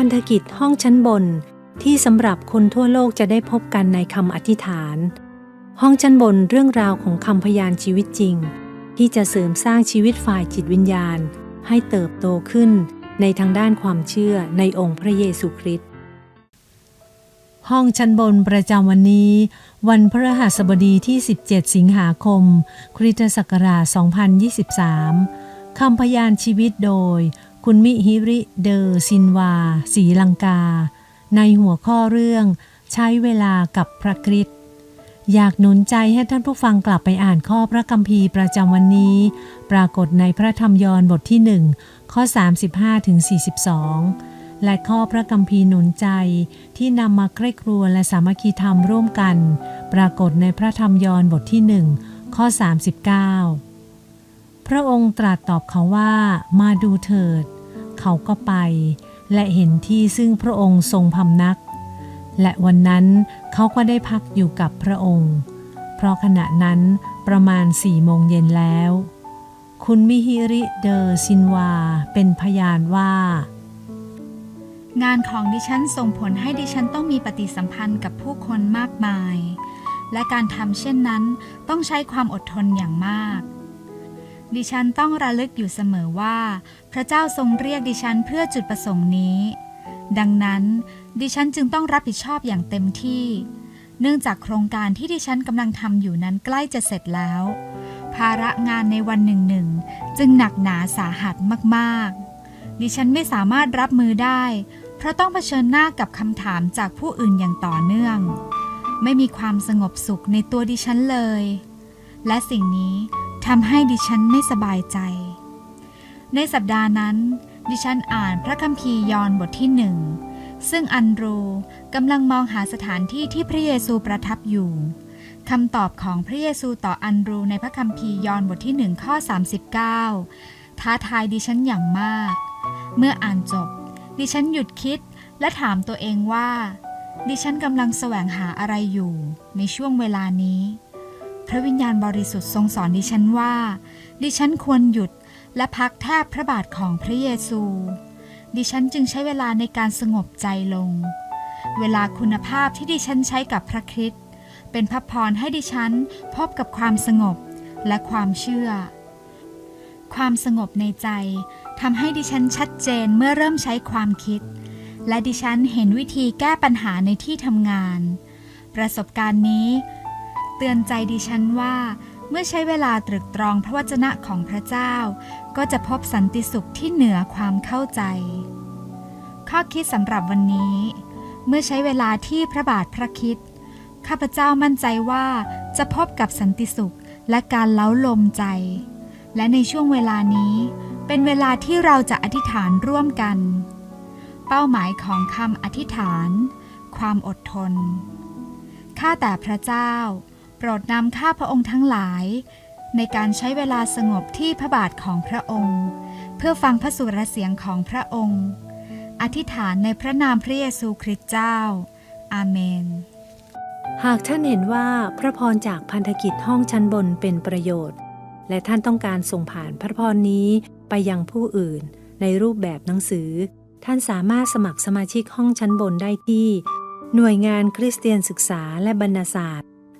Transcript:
พันธกิจห้องชั้นบนที่สำหรับคนทั่วโลกจะได้พบกันในคำอธิษฐาน ห้องชั้นบนเรื่องราวของคำพยานชีวิตจริง ที่จะเสริมสร้างชีวิตฝ่ายจิตวิญญาณ ให้เติบโตขึ้นในทางด้านความเชื่อในองค์พระเยซูคริสต์ห้องชั้นบนประจำวันนี้ วันพฤหัสบดีที่ 17 สิงหาคม คริสตศักราช 2023 คำพยานชีวิตโดย คุณมิฮิริเดอร์ซินวาศีลังกา ในหัวข้อเรื่อง ใช้เวลากับพระคริสต์อยากหนุนใจให้ท่านผู้ฟังกลับไปอ่านข้อพระคัมภีร์ประจำวันนี้ ปรากฏในพระธรรมยอห์นบทที่1ข้อ 35ถึง42 และข้อพระคัมภีร์หนุนใจที่นำมาใคร่ครวญและสามัคคีธรรมร่วมกัน ปรากฏในพระธรรมยอห์นบทที่1ข้อ 39 พระองค์ตรัสตอบเขาว่า มาดูเถิด เขาก็ไป และเห็นที่ซึ่งพระองค์ทรงพำนัก และวันนั้นเขาก็ได้พักอยู่กับพระองค์ เพราะขณะนั้นประมาณสี่โมงเย็นแล้ว คุณมิฮิริเดอร์ซินวาเป็นพยานว่า งานของดิฉันส่งผลให้ดิฉันต้องมีปฏิสัมพันธ์กับผู้คนมากมาย และการทำเช่นนั้นต้องใช้ความอดทนอย่างมาก ดิฉันต้องระลึกอยู่เสมอว่า พระเจ้าทรงเรียกดิฉันเพื่อจุดประสงค์นี้ ดังนั้น ดิฉันจึงต้องรับผิดชอบอย่างเต็มที่ เนื่องจากโครงการที่ดิฉันกำลังทำอยู่นั้นใกล้จะเสร็จแล้ว ภาระงานในวันหนึ่งหนึ่งจึงหนักหนาสาหัสมากๆ ดิฉันไม่สามารถรับมือได้ เพราะต้องเผชิญหน้ากับคำถามจากผู้อื่นอย่างต่อเนื่อง ไม่มีความสงบสุขในตัวดิฉันเลย และสิ่งนี้ ทำให้ดิฉันไม่สบายใจ ในสัปดาห์นั้น ดิฉันอ่านพระคัมภีร์ยอห์นบทที่หนึ่งซึ่งอันรูกำลังมองหาสถานที่ที่พระเยซูประทับอยู่คำตอบของพระเยซูต่ออันรูในพระคัมภีร์ยอห์นบทที่หนึ่งข้อ 39 ท้าทายดิฉันอย่างมาก เมื่ออ่านจบ ดิฉันหยุดคิดและถามตัวเองว่า ดิฉันกำลังแสวงหาอะไรอยู่ในช่วงเวลานี้ พระวิญญาณบริสุทธิ์ทรงสอนดิฉันว่า ดิฉันควรหยุดและพักแทบพระบาทของพระเยซู ดิฉันจึงใช้เวลาในการสงบใจลง เวลาคุณภาพที่ดิฉันใช้กับพระคริสต์เป็นพระพรให้ดิฉันพบกับความสงบและความเชื่อ ความสงบในใจทำให้ดิฉันชัดเจนเมื่อเริ่มใช้ความคิด และดิฉันเห็นวิธีแก้ปัญหาในที่ทำงาน ประสบการณ์นี้ เตือนใจดิฉันว่า เมื่อใช้เวลาตรึกตรองพระวจนะของพระเจ้า ก็จะพบสันติสุขที่เหนือความเข้าใจ ข้อคิดสำหรับวันนี้ เมื่อใช้เวลาที่พระบาทพระคิดข้าพเจ้ามั่นใจว่าจะพบกับสันติสุขและการเล้าลมใจ และในช่วงเวลานี้เป็นเวลาที่เราจะอธิษฐานร่วมกัน เป้าหมายของคำอธิษฐาน ความอดทน ข้าแต่พระเจ้า โปรดนำข้าพระองค์ทั้งหลาย ในการใช้เวลาสงบที่พระบาทของพระองค์ เพื่อฟังพระสุรเสียงของพระองค์ อธิษฐานในพระนามพระเยซูคริสต์เจ้า อาเมน หากท่านเห็นว่าพระพรจากพันธกิจห้องชั้นบนเป็นประโยชน์ และท่านต้องการส่งผ่านพระพรนี้ไปยังผู้อื่น ในรูปแบบหนังสือ ท่านสามารถสมัครสมาชิกห้องชั้นบนได้ที่ หน่วยงานคริสเตียนศึกษาและบรรณศาสตร์